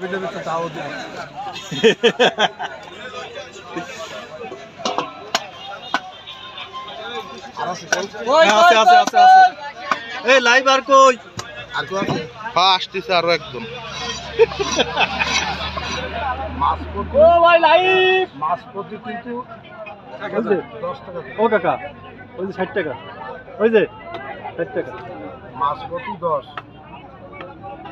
দিন আছে আছে আছে আছে। এই লাইভ আর কই? আর কেউ আছে? হ্যাঁ আসতেছে আরও একদম। ও ভাই লাইভ! মাছ প্রতি কিন্তু ও কাকা ওই যে ষাট টাকা। ওই যে ষাট টাকা। মাছ প্রতি দশ ষাট টাকা দিয়ে গেল মাছ প্রতি এক-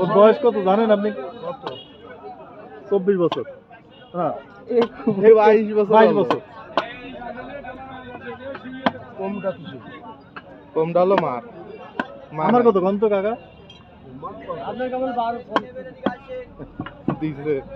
ওর বয়স কত জানেন আপনি? চব্বিশ বছর। হ্যাঁ। বাইশ বছর বাইশ বছর। কমটা কিছু কমটা হলো মার। মা আমার। কত গন্ত কাকা? আপনার কেমন বার দিছে।